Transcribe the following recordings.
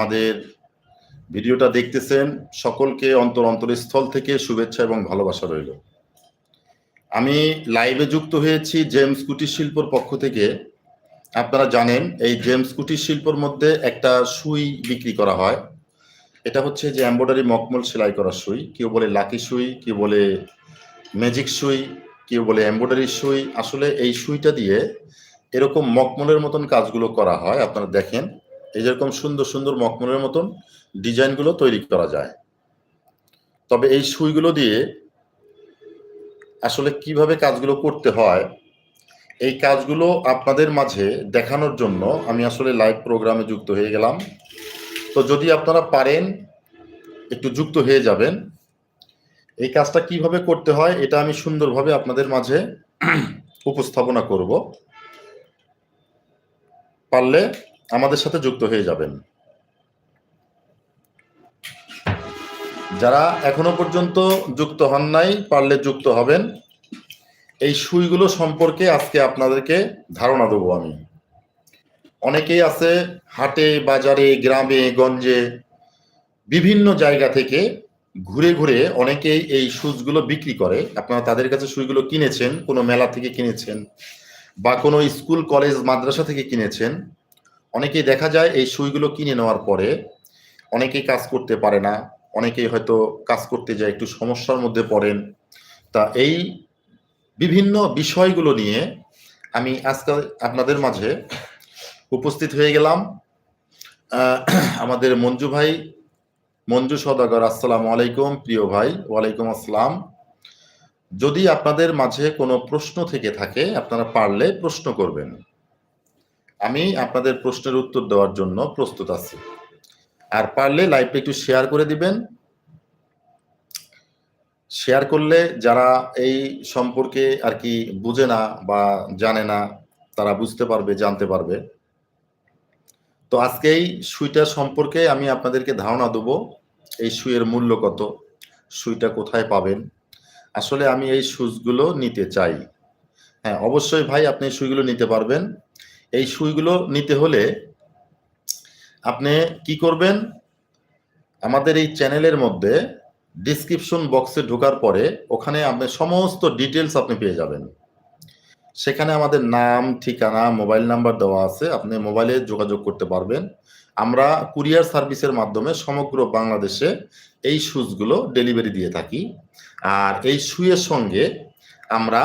আমাদের ভিডিওটা দেখতেছেন, সকলকে অন্তর অন্তরস্থল থেকে শুভেচ্ছা এবং ভালোবাসা রইল। আমি লাইভে যুক্ত হয়েছি জেমস কুটির শিল্পর পক্ষ থেকে। আপনারা জানেন, এই জেমস কুটির শিল্পর মধ্যে একটা সুই বিক্রি করা হয়। এটা হচ্ছে যে এম্ব্রয়ডারি মকমল সেলাই করা সুই। কেউ বলে লাকি সুই, কেউ বলে ম্যাজিক সুই, কেউ বলে এম্ব্রয়ডারি সুই। আসলে এই সুইটা দিয়ে এরকম মকমলের মতন কাজগুলো করা হয়, আপনারা দেখেন। এই যেরকম সুন্দর সুন্দর মকমলের মতন ডিজাইনগুলো তৈরি করা যায়। তবে এই সুইগুলো দিয়ে আসলে কীভাবে কাজগুলো করতে হয়, এই কাজগুলো আপনাদের মাঝে দেখানোর জন্য আমি আসলে লাইভ প্রোগ্রামে যুক্ত হয়ে গেলাম। তো যদি আপনারা পারেন, একটু যুক্ত হয়ে যাবেন। এই কাজটা কীভাবে করতে হয়, এটা আমি সুন্দরভাবে আপনাদের মাঝে উপস্থাপনা করব। পারলে আমাদের সাথে যুক্ত হয়ে যাবেন। যারা এখনও পর্যন্ত যুক্ত হন নাই, পারলে যুক্ত হবেন। এই সুইগুলো সম্পর্কে আজকে আপনাদেরকে ধারণা দেবো আমি। অনেকেই আছে হাটে, বাজারে, গ্রামে, গঞ্জে, বিভিন্ন জায়গা থেকে ঘুরে ঘুরে অনেকেই এই সুজগুলো বিক্রি করে। আপনারা তাদের কাছে সুইগুলো কিনেছেন, কোনো মেলা থেকে কিনেছেন বা কোনো স্কুল, কলেজ, মাদ্রাসা থেকে কিনেছেন। অনেকেই দেখা যায় এই সুইগুলো কিনে নেওয়ার পরে অনেকেই কাজ করতে পারে না, অনেকেই হয়তো কাজ করতে যায়, একটু সমস্যার মধ্যে পড়েন। তা এই বিভিন্ন বিষয়গুলো নিয়ে আমি আজকাল আপনাদের মাঝে উপস্থিত হয়ে গেলাম। আমাদের মঞ্জু ভাই, মঞ্জু সদাগর, আসসালামু আলাইকুম প্রিয় ভাই, ওয়ালাইকুম আসসালাম। যদি আপনাদের মাঝে কোনো প্রশ্ন থেকে থাকে, আপনারা পারলে প্রশ্ন করবেন। আমি আপনাদের প্রশ্নের উত্তর দেওয়ার জন্য প্রস্তুত আছি। আর পারলে লাইভটা একটু শেয়ার করে দিবেন। শেয়ার করলে যারা এই সম্পর্কে আর কি বুঝে না বা জানে না, তারা বুঝতে পারবে, জানতে পারবে। তো আজকে এই সুইটার সম্পর্কে আমি আপনাদেরকে ধারণা দেবো, এই সুইয়ের মূল্য কত, সুইটা কোথায় পাবেন? আসলে আমি এই সুইচগুলো নিতে চাই। হ্যাঁ অবশ্যই ভাই, আপনি সুইগুলো নিতে পারবেন। এই সুইগুলো নিতে হলে আপনি কি করবেন? আমাদের এই চ্যানেলের মধ্যে ডিসক্রিপশন বক্সে ঢোকার পরে ওখানে আপনি সমস্ত ডিটেলস আপনি পেয়ে যাবেন। সেখানে আমাদের নাম, ঠিকানা মোবাইল নাম্বার দেওয়া আছে, আপনি মোবাইলে যোগাযোগ করতে পারবেন। আমরা কুরিয়ার সার্ভিসের মাধ্যমে সমগ্র বাংলাদেশে এই শুজগুলো ডেলিভারি দিয়ে থাকি। আর এই শুয়ের সঙ্গে আমরা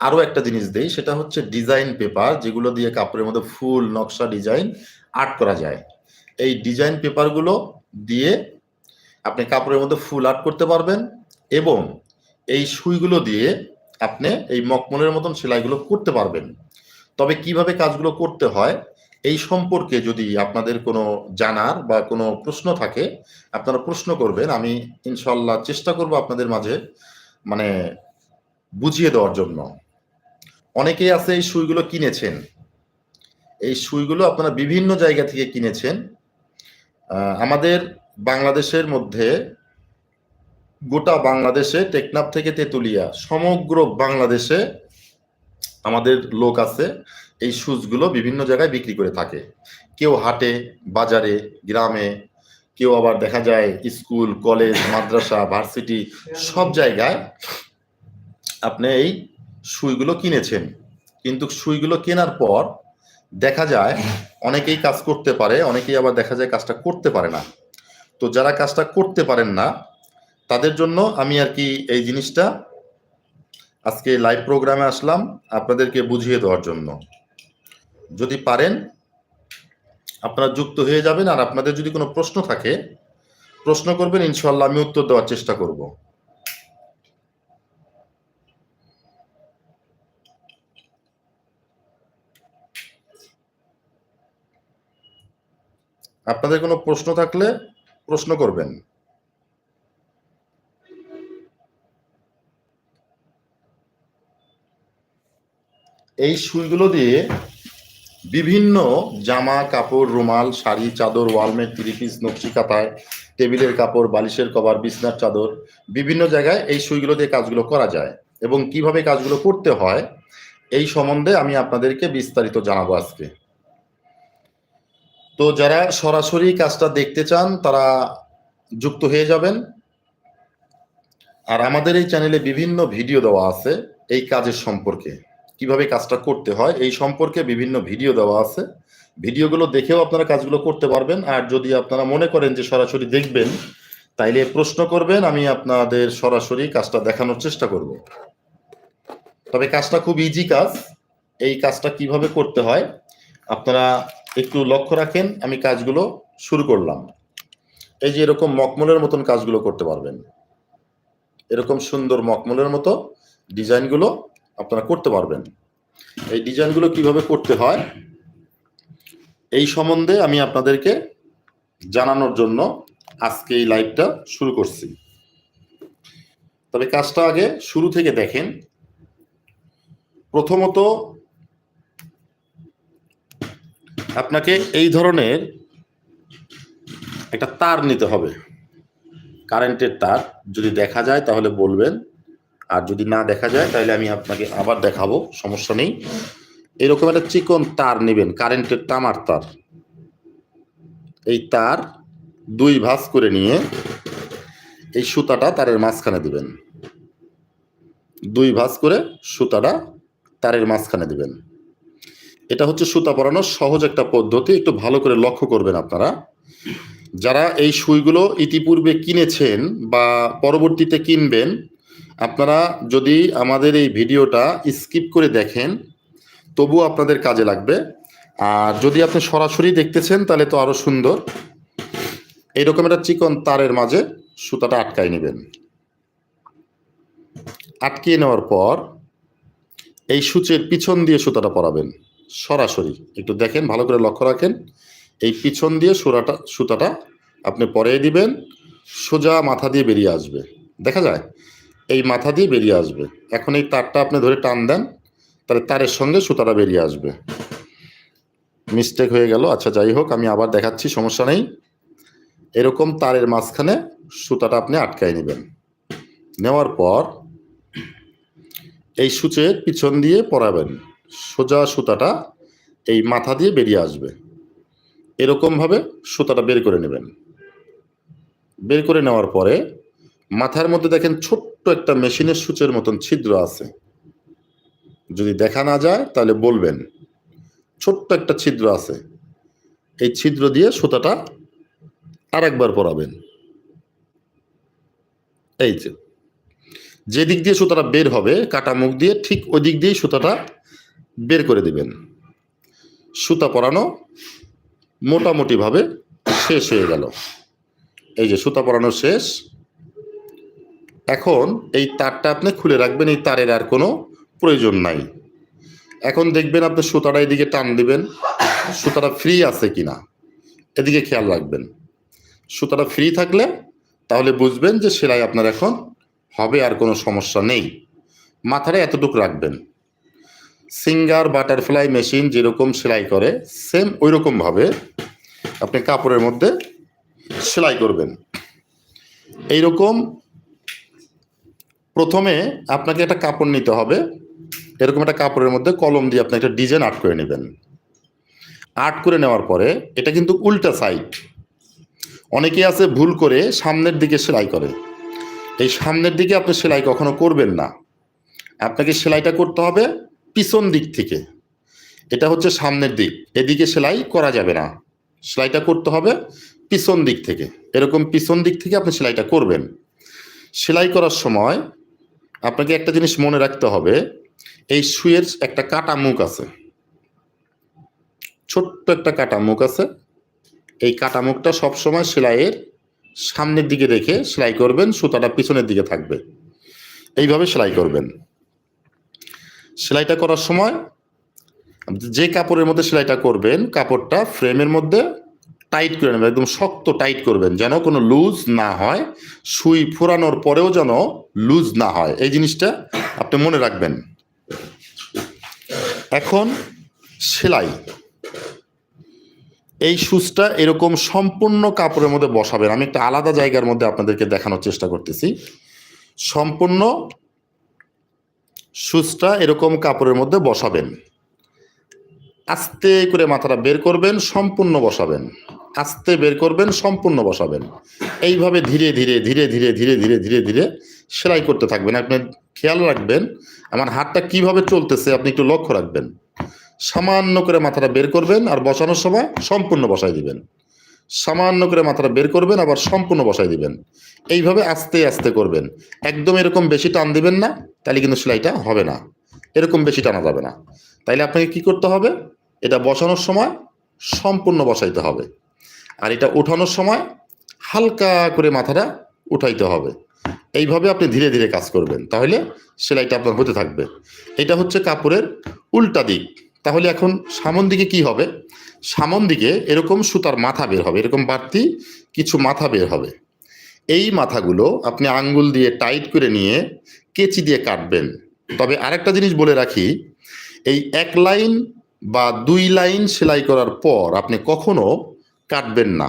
আরও একটা জিনিস দেই, সেটা হচ্ছে ডিজাইন পেপার যেগুলো দিয়ে কাপড়ের মধ্যে ফুল, নকশা ডিজাইন আর্ট করা যায়। এই ডিজাইন পেপারগুলো দিয়ে আপনি কাপড়ের মধ্যে ফুল আর্ট করতে পারবেন এবং এই সুইগুলো দিয়ে আপনি এই মকমলের মতন সেলাইগুলো করতে পারবেন। তবে কীভাবে কাজগুলো করতে হয়, এই সম্পর্কে যদি আপনাদের কোনো জানার বা কোনো প্রশ্ন থাকে, আপনারা প্রশ্ন করবেন, আমি ইনশাল্লাহ চেষ্টা করব আপনাদের মাঝে মানে বুঝিয়ে দেওয়ার জন্য। অনেকেই আছে এই সুইগুলো কিনেছেন। এই সুইগুলো আপনারা বিভিন্ন জায়গা থেকে কিনেছেন। আমাদের বাংলাদেশের মধ্যে গোটা বাংলাদেশে টেকনাফ থেকে তেতুলিয়া সমগ্র বাংলাদেশে আমাদের লোক আছে এই শুজগুলো বিভিন্ন জায়গায় বিক্রি করে থাকে। কেউ হাটে, বাজারে, গ্রামে, কেউ আবার দেখা যায় স্কুল, কলেজ, মাদ্রাসা, ভার্সিটি সব জায়গায় আপনি এই সুইগুলো কিনেছেন। কিন্তু সুইগুলো কেনার পর দেখা যায় অনেকেই কাজ করতে পারে, অনেকেই আবার দেখা যায় কাজটা করতে পারে না। তো যারা কাজটা করতে পারেন না, তাদের জন্য আমি আর কি এই জিনিসটা আজকে লাইভ প্রোগ্রামে আসলাম আপনাদেরকে বুঝিয়ে দেওয়ার জন্য। যদি পারেন, আপনারা যুক্ত হয়ে যাবেন আর আপনাদের যদি কোনো প্রশ্ন থাকে, প্রশ্ন করবেন ইনশাল্লাহ আমি উত্তর দেওয়ার চেষ্টা করব। আপনাদের কোনো প্রশ্ন থাকলে প্রশ্ন করবেন। এই সুইগুলো দিয়ে বিভিন্ন জামা, কাপড়, রুমাল, শাড়ি, চাদর, ওয়ালমেট থ্রি পিস নকশি কাঁথায় টেবিলের কাপড়, বালিশের কভার, বিছনার চাদর, বিভিন্ন জায়গায় এই সুইগুলো দিয়ে কাজগুলো করা যায় এবং কীভাবে কাজগুলো করতে হয়, এই সম্বন্ধে আমি আপনাদেরকে বিস্তারিত জানাব আজকে। তো যারা সরাসরি কাজটা দেখতে চান, তারা যুক্ত হয়ে যাবেন। আর আমাদের এই চ্যানেলে বিভিন্ন ভিডিও দেওয়া আছে এই কাজের সম্পর্কে। কীভাবে কাজটা করতে হয়, এই সম্পর্কে বিভিন্ন ভিডিও দেওয়া আছে। ভিডিওগুলো দেখেও আপনারা কাজগুলো করতে পারবেন। আর যদি আপনারা মনে করেন যে সরাসরি দেখবেন, তাইলে প্রশ্ন করবেন, আমি আপনাদের সরাসরি কাজটা দেখানোর চেষ্টা করব। তবে কাজটা খুব ইজি কাজ। এই কাজটা কীভাবে করতে হয়, আপনারা একটু লক্ষ্য রাখেন, আমি কাজগুলো শুরু করলাম। এই যে এরকম মকমলের মতন কাজগুলো করতে পারবেন। এরকম সুন্দর মকমলের মতো ডিজাইনগুলো আপনারা করতে পারবেন। এই ডিজাইনগুলো কীভাবে করতে হয়? এই সম্বন্ধে আমি আপনাদেরকে জানানোর জন্য আজকে এই লাইভটা শুরু করছি। তবে কাজটা আগে শুরু থেকে দেখেন। প্রথমত আপনাকে এই ধরনের একটা তার নিতে হবে। কারেন্টের তার যদি দেখা যায় তাহলে বলবেন, আর যদি না দেখা যায় তাহলে আমি আপনাকে আবার দেখাবো, সমস্যা নেই। এরকম একটা চিকন তার নেবেন, কারেন্টের তামার তার। এই তার দুই ভাঁজ করে নিয়ে এই সুতাটা তারের মাঝখানে দিবেন। দুই ভাঁজ করে সুতাটা তারের মাঝখানে দিবেন। এটা হচ্ছে সুতা পরানোর সহজ একটা পদ্ধতি, একটু ভালো করে লক্ষ্য করবেন আপনারা। যারা এই সুইগুলো ইতিপূর্বে কিনেছেন বা পরবর্তীতে কিনবেন, আপনারা যদি আমাদের এই ভিডিওটা স্কিপ করে দেখেন, তবুও আপনাদের কাজে লাগবে। আর যদি আপনি সরাসরি দেখতেছেন, তাহলে তো আরও সুন্দর। এইরকম একটা চিকন তারের মাঝে সুতাটা আটকায় নেবেন। আটকিয়ে নেওয়ার পর এই সূচের পিছন দিয়ে সুতাটা পরাবেন। সরাসরি একটু দেখেন, ভালো করে লক্ষ্য রাখেন। এই পিছন দিয়ে সুরাটা, সুতাটা আপনি পরিয়ে দিবেন, সোজা মাথা দিয়ে বেরিয়ে আসবে। দেখা যায়? এই মাথা দিয়ে বেরিয়ে আসবে। এখন এই তারটা আপনি ধরে টান দেন, তাহলে তারের সঙ্গে সুতাটা বেরিয়ে আসবে। মিস্টেক হয়ে গেল। আচ্ছা যাই হোক, আমি আবার দেখাচ্ছি, সমস্যা নেই। এরকম তারের মাঝখানে সুতাটা আপনি আটকায় নেবেন। নেওয়ার পর এই সূচের পিছন দিয়ে পরাবেন। সোজা সুতাটা এই মাথা দিয়ে বেরিয়ে আসবে। এরকমভাবে সুতাটা বের করে নেবেন। বের করে নেওয়ার পরে মাথার মধ্যে দেখেন ছোট্ট একটা মেশিনের সূচের মতন ছিদ্র আছে। যদি দেখা না যায় তাহলে বলবেন, ছোট্ট একটা ছিদ্র আছে। এই ছিদ্র দিয়ে সুতাটা আর একবার পরাবেন। এই যে যে দিক দিয়ে সুতাটা বের হবে, কাটা মুখ দিয়ে ঠিক ওই দিক দিয়েই সুতাটা বের করে দিবেন। সুতা পরানো মোটামুটিভাবে শেষ হয়ে গেল। এই যে সুতা পরানো শেষ। এখন এই তারটা আপনি খুলে রাখবেন, এই তারের আর কোনো প্রয়োজন নাই। এখন দেখবেন আপনি সুতাটা এদিকে টান দিবেন, সুতাটা ফ্রি আছে কি না এদিকে খেয়াল রাখবেন। সুতাটা ফ্রি থাকলে তাহলে বুঝবেন যে সেলাই আপনার এখন হবে, আর কোনো সমস্যা নেই। মাথাটা এতটুকু রাখবেন। সিঙ্গার বাটারফ্লাই মেশিন যেরকম সেলাই করে, সেম ওই রকমভাবে আপনি কাপড়ের মধ্যে সেলাই করবেন। এইরকম প্রথমে আপনাকে একটা কাপড় নিতে হবে। এরকম একটা কাপড়ের মধ্যে কলম দিয়ে আপনি একটা ডিজাইন আর্ট করে নেবেন। আর্ট করে নেওয়ার পরে এটা কিন্তু উল্টা সাইড। অনেকে আছে ভুল করে সামনের দিকে সেলাই করে। এই সামনের দিকে আপনি সেলাই কখনো করবেন না। আপনাকে সেলাইটা করতে হবে। পিছন দিক থেকে। এটা হচ্ছে সামনের দিক। এদিকে সেলাই করা যাবে না। সেলাইটা করতে হবে পিছন দিক থেকে। এরকম পিছন দিক থেকে আপনি সেলাইটা করবেন। সেলাই করার সময় আপনাকে একটা জিনিস মনে রাখতে হবে, এই সুয়ের একটা কাটা মুখ আছে। ছোট্ট একটা কাটা মুখ আছে। এই কাটা মুখটা সবসময় সেলাইয়ের সামনের দিকে রেখে সেলাই করবেন, সুতাটা পিছনের দিকে থাকবে। এইভাবে সেলাই করবেন। সেলাইটা করার সময় যে কাপড়ের মধ্যে সেলাইটা করবেন, কাপড়টা ফ্রেমের মধ্যে টাইট করে নেবেন, একদম শক্ত টাইট করবেন, যেন কোনো লুজ না হয়। সুই ফোরানোর পরেও যেন লুজ না হয়। এই জিনিসটা আপনি মনে রাখবেন। এখন সেলাই। এই সুচটা এরকম সম্পূর্ণ কাপড়ের মধ্যে বসাবেন। আমি একটা আলাদা জায়গার মধ্যে আপনাদেরকে দেখানোর চেষ্টা করতেছি। সম্পূর্ণ সুচটা এরকম কাপড়ের মধ্যে বসাবেন। আস্তে করে মাথাটা বের করবেন, সম্পূর্ণ বসাবেন। আস্তে বের করবেন, সম্পূর্ণ বসাবেন। এইভাবে ধীরে ধীরে ধীরে ধীরে ধীরে ধীরে ধীরে ধীরে সেলাই করতে থাকবেন। আপনি খেয়াল রাখবেন আমার হাতটা কীভাবে চলতেছে, আপনি একটু লক্ষ্য রাখবেন। সামান্য করে মাথাটা বের করবেন আর বসানোর সময় সম্পূর্ণ বসাই দিবেন। সামান্য করে মাথাটা বের করবেন, আবার সম্পূর্ণ বসাই দিবেন। এইভাবে আস্তে আস্তে করবেন। একদম এরকম বেশি টান দিবেন না, তাহলে কিন্তু সেলাইটা হবে না। এরকম বেশি টানা যাবে না। তাইলে আপনাকে কি করতে হবে? এটা বসানোর সময় সম্পূর্ণ বসাইতে হবে। আর এটা ওঠানোর সময় হালকা করে মাথাটা উঠাইতে হবে। এইভাবে আপনি ধীরে ধীরে কাজ করবেন, তাহলে সেলাইটা আপনার হতে থাকবে। এটা হচ্ছে কাপড়ের উল্টা দিক। তাহলে এখন সামন দিকে কি হবে? সামন দিকে এরকম সুতার মাথা বের হবে, এরকম বাড়তি কিছু মাথা বের হবে। এই মাথাগুলো আপনি আঙ্গুল দিয়ে টাইট করে নিয়ে কেচি দিয়ে কাটবেন। তবে আরেকটা জিনিস বলে রাখি, এই এক লাইন বা দুই লাইন সেলাই করার পর আপনি কখনো কাটবেন না।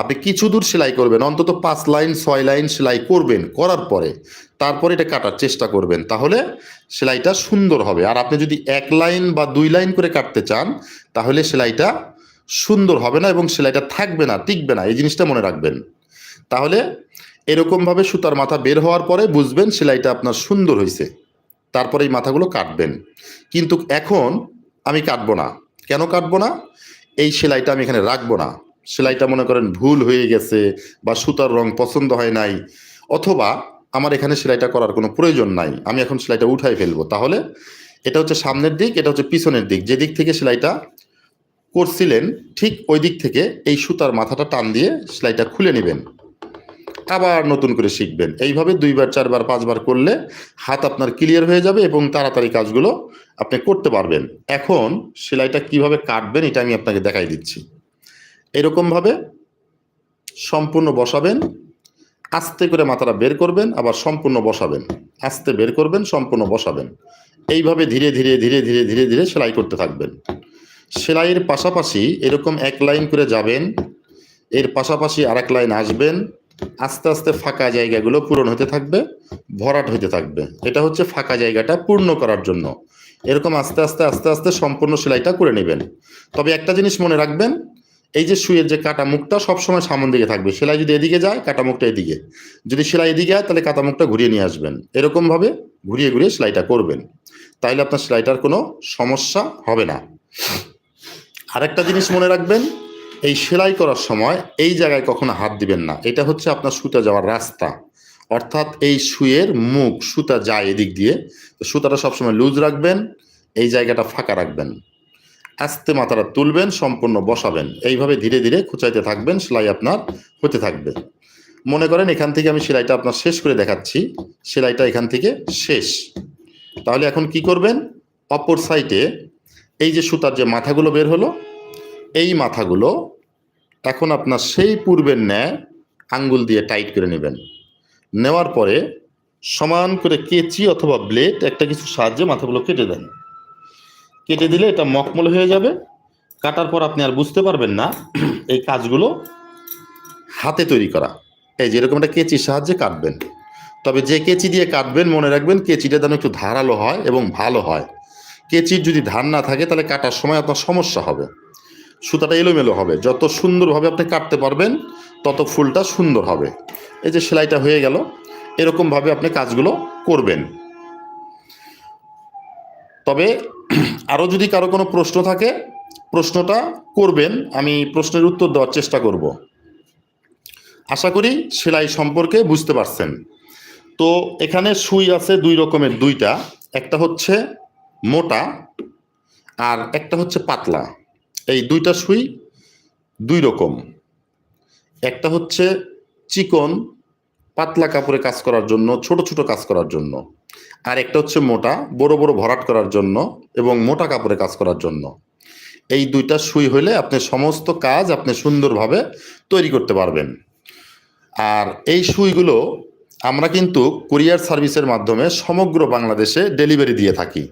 আপনি কিছু দূর সেলাই করবেন, অন্তত পাঁচ লাইন, ছয় লাইন সেলাই করবেন, করার পরে তারপরে এটা কাটার চেষ্টা করবেন। তাহলে সেলাইটা সুন্দর হবে। আর আপনি যদি এক লাইন বা দুই লাইন করে কাটতে চান, তাহলে সেলাইটা সুন্দর হবে না এবং সেলাইটা থাকবে না, টিকবে না। এই জিনিসটা মনে রাখবেন। তাহলে এরকমভাবে সুতার মাথা বের হওয়ার পরে বুঝবেন সেলাইটা আপনার সুন্দর হয়েছে তারপরে এই মাথাগুলো কাটবেন। কিন্তু এখন আমি কাটবো না। কেন কাটবো না? এই সেলাইটা আমি এখানে রাখব না। সেলাইটা মনে করেন ভুল হয়ে গেছে বা সুতার রং পছন্দ হয় নাই, অথবা আমার এখানে সেলাইটা করার কোনো প্রয়োজন নাই, আমি এখন সেলাইটা উঠাই ফেলব। তাহলে এটা হচ্ছে সামনের দিক, এটা হচ্ছে পিছনের দিক। যে দিক থেকে সেলাইটা করছিলেন, ঠিক ওই দিক থেকে এই সুতার মাথাটা টান দিয়ে সেলাইটা খুলে নেবেন। আবার নতুন করে শিখবেন। এইভাবে দুইবার, চারবার, পাঁচবার করলে হাত আপনার ক্লিয়ার হয়ে যাবে এবং তাড়াতাড়ি কাজগুলো আপনি করতে পারবেন। এখন সেলাইটা কীভাবে কাটবেন, এটা আমি আপনাকে দেখাই দিচ্ছি। এরকমভাবে সম্পূর্ণ বসাবেন, আস্তে করে মাথাটা বের করবেন, আবার সম্পূর্ণ বসাবেন। আস্তে বের করবেন, সম্পূর্ণ বসাবেন। এইভাবে ধীরে ধীরে ধীরে ধীরে ধীরে ধীরে সেলাই করতে থাকবেন। সেলাইয়ের পাশাপাশি এরকম এক লাইন করে যাবেন, এর পাশাপাশি আরেক লাইন আসবেন, আস্তে আস্তে ফাঁকা জায়গাগুলো পূরণ হতে থাকবে, ভরাট হতে থাকবে। এটা হচ্ছে ফাঁকা জায়গাটা পূর্ণ করার জন্য। এরকম আস্তে আস্তে আস্তে আস্তে সম্পূর্ণ সেলাইটা করে নেবেন। তবে একটা জিনিস মনে রাখবেন এই যে সুইয়ের যে কাটা মুখটা সবসময় সামন দিকে থাকবে। সেলাই যদি এদিকে যায় কাটা মুখটা এদিকে। যদি সেলাই এদিকে যায় তাহলে কাটা মুখটা ঘুরিয়ে নিয়ে আসবেন। এরকমভাবে ঘুরিয়ে ঘুরিয়ে সেলাইটা করবেন। তাইলে আপনার সেলাইটার কোনো সমস্যা হবে না। আরেকটা জিনিস মনে রাখবেন, এই সেলাই করার সময় এই জায়গায় কখনো হাত দিবেন না। এটা হচ্ছে আপনার সুতা যাওয়ার রাস্তা। অর্থাৎ এই সুইয়ের মুখ, সুতা যায় এদিক দিয়ে। তো সুতাটা সবসময় লুজ রাখবেন, এই জায়গাটা ফাঁকা রাখবেন। আস্তে মাথাটা তুলবেন, সম্পূর্ণ বসাবেন। এইভাবে ধীরে ধীরে খুঁচাইতে থাকবেন, সেলাই আপনার হতে থাকবে। মনে করেন এখান থেকে আমি সেলাইটা আপনার শেষ করে দেখাচ্ছি। সেলাইটা এখান থেকে শেষ। তাহলে এখন কি করবেন? অপর সাইডে এই যে সুতার যে মাথাগুলো বের হলো, এই মাথাগুলো এখন আপনার সেই পূর্বের ন্যায় আঙ্গুল দিয়ে টাইট করে নেবেন। নেওয়ার পরে সমান করে কেচি অথবা ব্লেড একটা কিছু সাহায্যে মাথাগুলো কেটে দেন। কেটে দিলে এটা মকমল হয়ে যাবে। কাটার পর আপনি আর বুঝতে পারবেন না এই কাজগুলো হাতে তৈরি করা। এই যেরকম একটা কেচির সাহায্যে কাটবেন। তবে যে কেচি দিয়ে কাটবেন, মনে রাখবেন কেচিটা যেন একটু ধারালো হয় এবং ভালো হয়। কেচির যদি ধার না থাকে, তাহলে কাটার সময় আপনার সমস্যা হবে। সুতাটা এলোমেলো হবে। যত সুন্দরভাবে আপনি কাটতে পারবেন, তত ফুলটা সুন্দর হবে। এই যে সেলাইটা হয়ে গেল। এরকমভাবে আপনি কাজগুলো করবেন। তবে আরও যদি কারও কোনো প্রশ্ন থাকে, প্রশ্নটা করবেন, আমি প্রশ্নের উত্তর দেওয়ার চেষ্টা করব। আশা করি সেলাই সম্পর্কে বুঝতে পারছেন। তো এখানে সুই আছে দুই রকমের, দুইটা। একটা হচ্ছে মোটা আর একটা হচ্ছে পাতলা। এই দুইটা সুই দুই রকম। একটা হচ্ছে চিকন পাতলা কাপড়ে কাজ করার জন্য, ছোট ছোট কাজ করার জন্য। আর একটা হচ্ছে মোটা, বড় বড় ভরাট করার জন্য এবং মোটা কাপড়ে কাজ করার জন্য। এই দুইটা সুই হলে আপনি সমস্ত কাজ আপনি সুন্দরভাবে তৈরি করতে পারবেন। আর এই সুইগুলো আমরা কিন্তু কুরিয়ার সার্ভিসের মাধ্যমে সমগ্র বাংলাদেশে ডেলিভারি দিয়ে থাকি।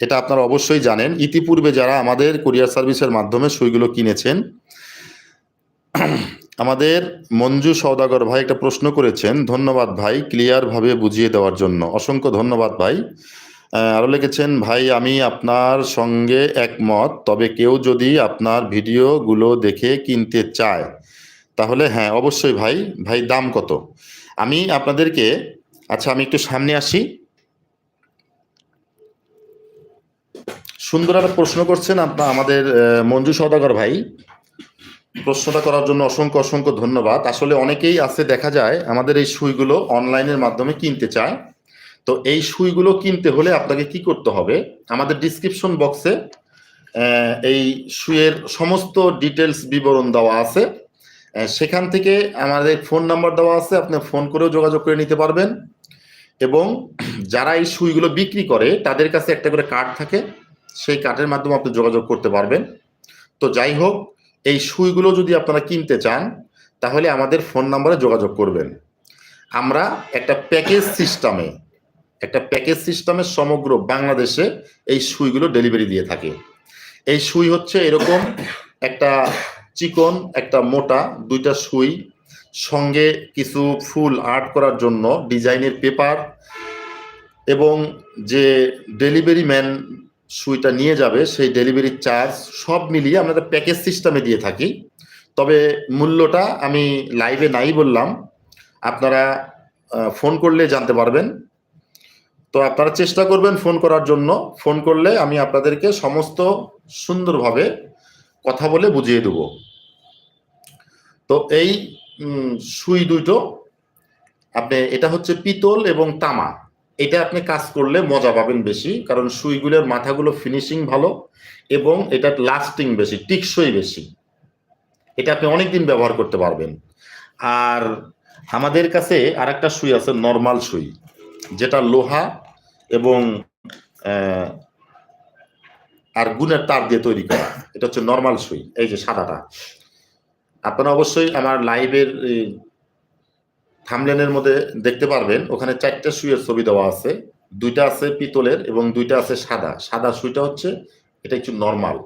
এটা আপনারা অবশ্যই জানেন। ইতিপূর্বে যারা আমাদের কুরিয়ার সার্ভিসের মাধ্যমে সুইগুলো কিনেছেন আমাদের মঞ্জু সওদাগর ভাই একটা প্রশ্ন করেছেন ধন্যবাদ ভাই ক্লিয়ারভাবে বুঝিয়ে দেওয়ার জন্য। অসংখ্য ধন্যবাদ ভাই। আহ, আরও লিখেছেন ভাই আমি আপনার সঙ্গে একমত তবে কেউ যদি আপনার ভিডিওগুলো দেখে কিনতে চায় তাহলে হ্যাঁ অবশ্যই ভাই। ভাই দাম কত? আমি আপনাদেরকে আচ্ছা আমি একটু সামনে আসি। সুন্দর একটা প্রশ্ন করছেন আপনার আমাদের মঞ্জু সওদাগর ভাই। প্রশ্নটা করার জন্য অসংখ্য অসংখ্য ধন্যবাদ। আসলে অনেকেই আছে, দেখা যায়, আমাদের এই সুইগুলো অনলাইনের মাধ্যমে কিনতে চায়। তো এই সুইগুলো কিনতে হলে আপনাকে কি করতে হবে? আমাদের ডিসক্রিপশন বক্সে এই সুইয়ের সমস্ত ডিটেলস বিবরণ দেওয়া আছে। সেখান থেকে আমাদের ফোন নাম্বার দেওয়া আছে, আপনি ফোন করেও যোগাযোগ করে নিতে পারবেন। এবং যারা এই সুইগুলো বিক্রি করে, তাদের কাছে একটা করে কার্ড থাকে। সেই কার্ডের মাধ্যমে আপনি যোগাযোগ করতে পারবেন। তো যাই হোক এই সুইগুলো যদি আপনারা কিনতে চান, তাহলে আমাদের ফোন নাম্বারে যোগাযোগ করবেন। আমরা একটা প্যাকেজ সিস্টেমে, একটা প্যাকেজ সিস্টেমে সমগ্র বাংলাদেশে এই সুইগুলো ডেলিভারি দিয়ে থাকে। এই সুই হচ্ছে এরকম একটা চিকন, একটা মোটা, দুইটা সুই, সঙ্গে কিছু ফুল আর্ট করার জন্য ডিজাইনের পেপার এবং যে ডেলিভারি ম্যান সুইটা নিয়ে যাবে, সেই ডেলিভারি চার্জ সব মিলিয়ে আমরা প্যাকেজ সিস্টেমে দিয়ে থাকি। তবে মূল্যটা আমি লাইভে নাই বললাম, আপনারা ফোন করলে জানতে পারবেন। তো আপনারা চেষ্টা করবেন ফোন করার জন্য। ফোন করলে আমি আপনাদেরকে সমস্ত সুন্দরভাবে কথা বলে বুঝিয়ে দেব। তো এই সুই দুটো, আপনি, এটা হচ্ছে পিতল এবং তামা। এটা আপনি কাজ করলে মজা পাবেন বেশি, কারণ সুইগুলোর মাথাগুলো ফিনিশিং ভালো এবং এটা লাস্টিং বেশি, টিকসই বেশি। এটা আপনি অনেকদিন ব্যবহার করতে পারবেন। আর আমাদের কাছে আর একটা সুই আছে নর্মাল সুই, যেটা লোহা এবং আর গুণের তার দিয়ে তৈরি করা। এটা হচ্ছে নর্মাল সুই, এই যে সাদাটা। আপনারা অবশ্যই আমার লাইভের থামলেনের মধ্যে দেখতে পারবেন, ওখানে চারটা সুইয়ের ছবি দেওয়া আছে। দুইটা আছে পিতলের এবং দুইটা আছে সাদা। সাদা সুইটা হচ্ছে, এটা একটু নর্মাল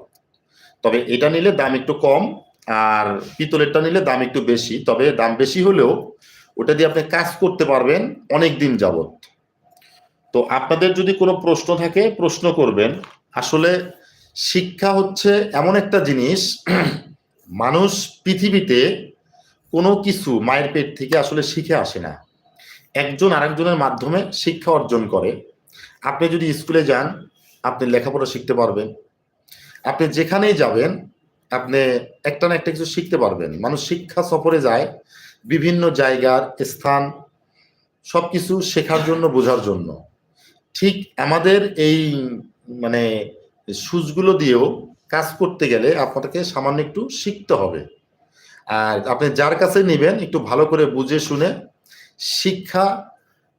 তবে এটা নিলে দাম একটু কম, আর পিতলেরটা নিলে দাম একটু বেশি। তবে দাম বেশি হলেও ওটা দিয়ে আপনি কাজ করতে পারবেন অনেক দিন যাবত তো আপনাদের যদি কোনো প্রশ্ন থাকে, প্রশ্ন করবেন। আসলে শিক্ষা হচ্ছে এমন একটা জিনিস, মানুষ পৃথিবীতে কোনো কিছু মায়ের পেট থেকে আসলে শিখে আসে না। একজন আরেকজনের মাধ্যমে শিক্ষা অর্জন করে। আপনি যদি স্কুলে যান, আপনি লেখাপড়া শিখতে পারবেন। আপনি যেখানেই যাবেন, আপনি একটা না একটা কিছু শিখতে পারবেন। মানুষ শিক্ষা সফরে যায়, বিভিন্ন জায়গার স্থান সব কিছু শেখার জন্য, বোঝার জন্য। ঠিক আমাদের এই মানে সুচগুলো দিয়েও কাজ করতে গেলে আপনাকে সামান্য একটু শিখতে হবে। আর আপনি যার কাছে নেবেন, একটু ভালো করে বুঝে শুনে শিক্ষা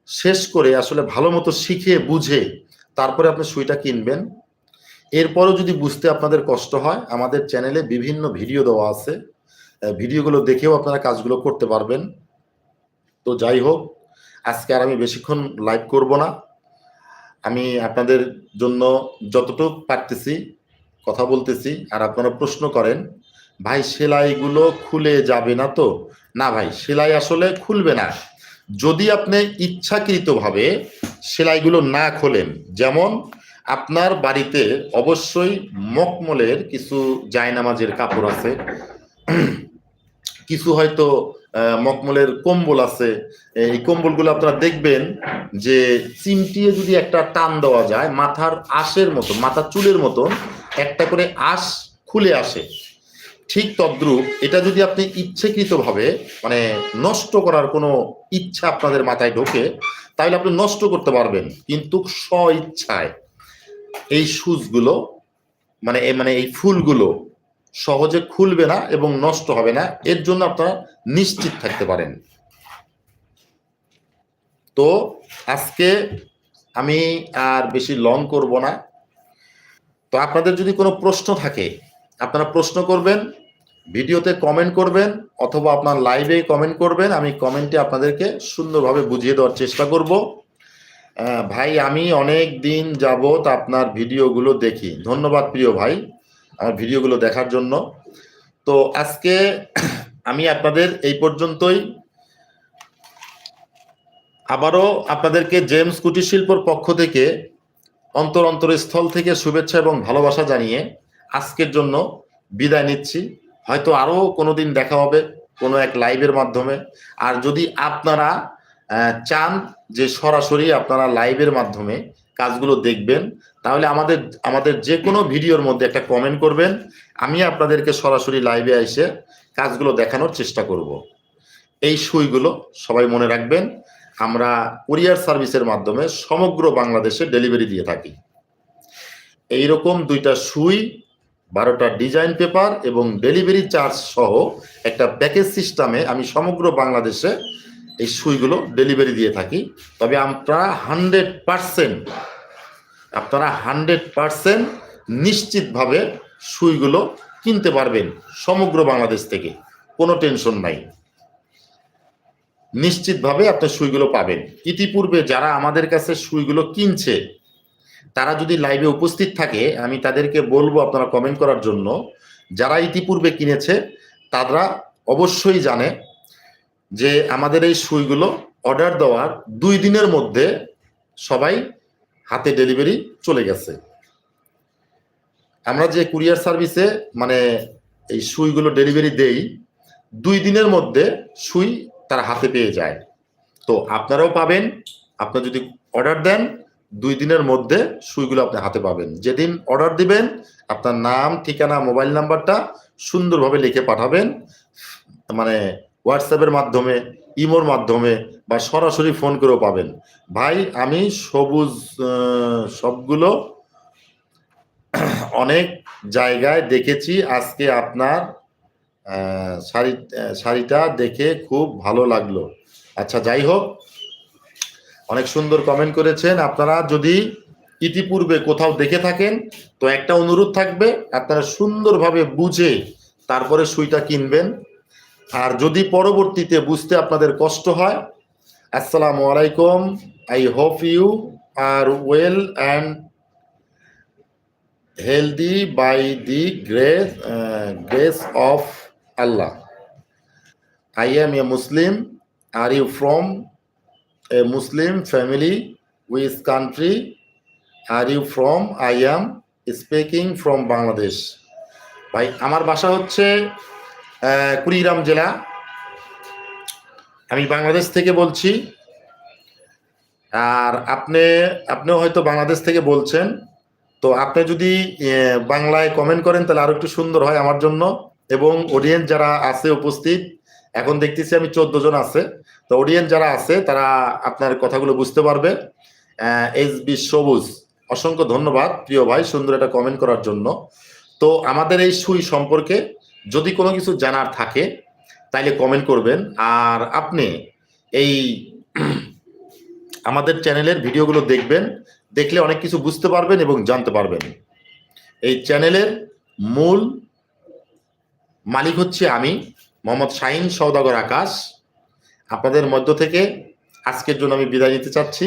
শেষ করে আসলে ভালো মতো শিখে বুঝে তারপরে আপনি সুইটা কিনবেন। এরপরও যদি বুঝতে আপনাদের কষ্ট হয়, আমাদের চ্যানেলে বিভিন্ন ভিডিও দেওয়া আছে। ভিডিওগুলো দেখেও আপনারা কাজগুলো করতে পারবেন। তো যাই হোক, আজকে আর আমি বেশিক্ষণ লাইভ করব না। আমি আপনাদের জন্য যতটুকু পারতেছি কথা বলতেছি, আর আপনারা প্রশ্ন করেন ভাই, সেলাইগুলো খুলে যাবে না তো? না ভাই, সেলাই আসলে খুলবে না। যদি আপনি ইচ্ছাকৃতভাবে সেলাইগুলো না খোলেন, যেমন আপনার বাড়িতে অবশ্যই মকমলের কিছু জায়নামাজের কাপড় আছে, কিছু হয়তো মকমলের কম্বল আছে, এই কম্বলগুলো আপনারা দেখবেন যে চিমটিয়ে যদি একটা টান দেওয়া যায়, মাথার আশের মতো মাথার চুলের মতন, একটা করে আশ খুলে আসে। ঠিক তদ্রূপ এটা যদি আপনি ইচ্ছাকৃতভাবে মানে নষ্ট করার কোনো ইচ্ছা আপনাদের মাথায় ঢোকে, তাহলে আপনি নষ্ট করতে পারবেন। কিন্তু স্ব ইচ্ছায় এই সুচগুলো মানে মানে এই ফুলগুলো সহজে খুলবে না এবং নষ্ট হবে না। এর জন্য আপনারা নিশ্চিত থাকতে পারেন। তো আজকে আমি আর বেশি লং করব না। তো আপনাদের যদি কোনো প্রশ্ন থাকে আপনারা প্রশ্ন করবেন, ভিডিওতে কমেন্ট করবেন, অথবা আপনার লাইভে কমেন্ট করবেন, আমি কমেন্টে আপনাদেরকে সুন্দরভাবে বুঝিয়ে দেওয়ার চেষ্টা করব। ভাই, আমি অনেক দিন যাবত আপনার ভিডিওগুলো দেখি। ধন্যবাদ প্রিয় ভাই, আমার ভিডিওগুলো দেখার জন্য। তো আজকে আমি আপনাদের এই পর্যন্তই। আবারও আপনাদেরকে জেমস কুটির শিল্পর পক্ষ থেকে অন্তর অন্তরস্থল থেকে শুভেচ্ছা এবং ভালোবাসা জানিয়ে আজকের জন্য বিদায় নিচ্ছি। হয়তো আরও কোনোদিন দেখা হবে কোনো এক লাইভের মাধ্যমে। আর যদি আপনারা চান যে সরাসরি আপনারা লাইভের মাধ্যমে কাজগুলো দেখবেন, তাহলে আমাদের আমাদের যে কোনো ভিডিওর মধ্যে একটা কমেন্ট করবেন। আমি আপনাদেরকে সরাসরি লাইভে এসে কাজগুলো দেখানোর চেষ্টা করব। এই সুইগুলো সবাই মনে রাখবেন। আমরা কুরিয়ার সার্ভিসের মাধ্যমে সমগ্র বাংলাদেশে ডেলিভারি দিয়ে থাকি। এইরকম দুইটা সুই বারোটা ডিজাইন পেপার এবং ডেলিভারি চার্জ সহ একটা প্যাকেজ সিস্টেমে আমি সমগ্র বাংলাদেশে এই সুইগুলো ডেলিভারি দিয়ে থাকি। তবে আপনারা হান্ড্রেড পারসেন্ট, আপনারা হান্ড্রেড পারসেন্ট নিশ্চিতভাবে সুইগুলো কিনতে পারবেন সমগ্র বাংলাদেশ থেকে, কোনো টেনশন নাই। নিশ্চিতভাবে আপনি সুইগুলো পাবেন। ইতিপূর্বে যারা আমাদের কাছে সুইগুলো কিনছে তারা যদি লাইভে উপস্থিত থাকে, আমি তাদেরকে বলব আপনারা কমেন্ট করার জন্য, যারা ইতিপূর্বে কিনেছে, তারা অবশ্যই জানে যে আমাদের এই সুইগুলো অর্ডার দেওয়ার দুই দিনের মধ্যে সবাই হাতে ডেলিভারি চলে গেছে। আমরা যে কুরিয়ার সার্ভিসে মানে এই সুইগুলো ডেলিভারি দেই, দুই দিনের মধ্যে সুই তার হাতে পেয়ে যায়। তো আপনারাও পাবেন আপনি যদি অর্ডার দেন দুই দিনের মধ্যে সুইগুলো আপনি হাতে পাবেন। যেদিন অর্ডার দিবেন, আপনার নাম, ঠিকানা মোবাইল নাম্বারটা সুন্দরভাবে লিখে পাঠাবেন। মানে হোয়াটসঅ্যাপের মাধ্যমে, ইমোর মাধ্যমে বা সরাসরি ফোন করেও পাবেন। ভাই, আমি সবুজ সবগুলো অনেক জায়গায় দেখেছি। আজকে আপনার শাড়ি শাড়িটা দেখে খুব ভালো লাগল। আচ্ছা যাই হোক অনেক সুন্দর কমেন্ট করেছেন। আপনারা যদি ইতিপূর্বে কোথাও দেখে থাকেন, তো একটা অনুরোধ থাকবে, আপনারা সুন্দরভাবে বুঝে তারপরে সুইটা কিনবেন। আর যদি পরবর্তীতে বুঝতে আপনাদের কষ্ট হয়, আসসালামু আলাইকুম I hope you are well and healthy by the grace grace of Allah I am a Muslim are you from a Muslim family which country. Are you from? I am speaking from Bangladesh. ভাই, আমার বাসা হচ্ছে কুড়িগ্রাম জেলা। আমি বাংলাদেশ থেকে বলছি। আর আপনি আপনিও হয়তো বাংলাদেশ থেকে বলছেন। তো আপনি যদি বাংলায় কমেন্ট করেন, তাহলে আরও একটু সুন্দর হয় আমার জন্য। এবং অডিয়েন্স যারা আছে, উপস্থিত, এখন দেখতেছি আমি চোদ্দ জন আছে। তো অডিয়েন্স যারা আছে, তারা আপনার কথাগুলো বুঝতে পারবে। এস বি সবুজ, অসংখ্য ধন্যবাদ প্রিয় ভাই, সুন্দর একটা কমেন্ট করার জন্য। তো আমাদের এই সুই সম্পর্কে যদি কোনো কিছু জানার থাকে, তাইলে কমেন্ট করবেন। আর আপনি এই আমাদের চ্যানেলের ভিডিওগুলো দেখবেন, দেখলে অনেক কিছু বুঝতে পারবেন এবং জানতে পারবেন। এই চ্যানেলের মূল মালিক হচ্ছে আমি, মোহাম্মদ শাহিন সৌদাগর আকাশ। আপনাদের মধ্য থেকে আজকের জন্য আমি বিদায় নিতে চাচ্ছি।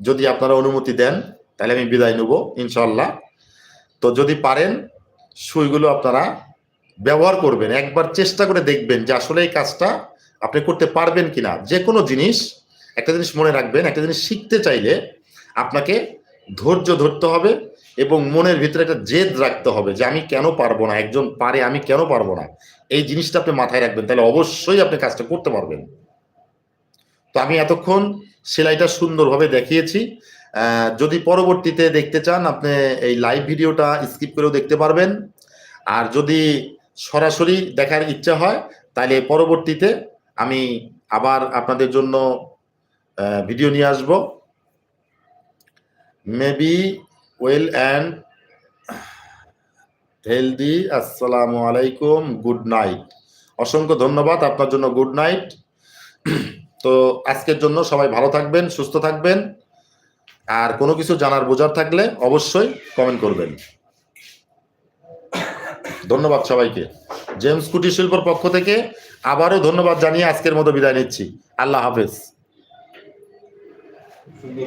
যদি আপনারা অনুমতি দেন, তাহলে আমি বিদায় নেব ইনশাল্লাহ তো যদি পারেন, সুইগুলো আপনারা ব্যবহার করবেন। একবার চেষ্টা করে দেখবেন যে আসলে এই কাজটা আপনি করতে পারবেন কিনা। যে কোনো জিনিস, একটা জিনিস মনে রাখবেন, একটা জিনিস শিখতে চাইলে আপনাকে ধৈর্য ধরতে হবে এবং মনের ভিতরে একটা জেদ রাখতে হবে যে আমি কেন পারব না, একজন পারে আমি কেন পারব না। এই জিনিসটা আপনি মাথায় রাখবেন, তাহলে অবশ্যই আপনি কাজটা করতে পারবেন। আমি এতক্ষণ সেলাইটা সুন্দরভাবে দেখিয়েছি। যদি পরবর্তীতে দেখতে চান, আপনি এই লাইভ ভিডিওটা স্কিপ করেও দেখতে পারবেন। আর যদি সরাসরি দেখার ইচ্ছা হয়, তাহলে পরবর্তীতে আমি আবার আপনাদের জন্য ভিডিও নিয়ে আসব। মেবি ওয়েল অ্যান্ড হেলদি আসসালামু আলাইকুম গুড নাইট অসংখ্য ধন্যবাদ, আপনার জন্য গুড নাইট তো আজকের জন্য সবাই ভালো থাকবেন, সুস্থ থাকবেন। আর কোনো কিছু জানার বোঝার থাকলে অবশ্যই কমেন্ট করবেন। ধন্যবাদ সবাইকে। জেমস কুটির শিল্পর পক্ষ থেকে আবারও ধন্যবাদ জানিয়ে আজকের মতো বিদায় নিচ্ছি। আল্লাহ হাফেজ।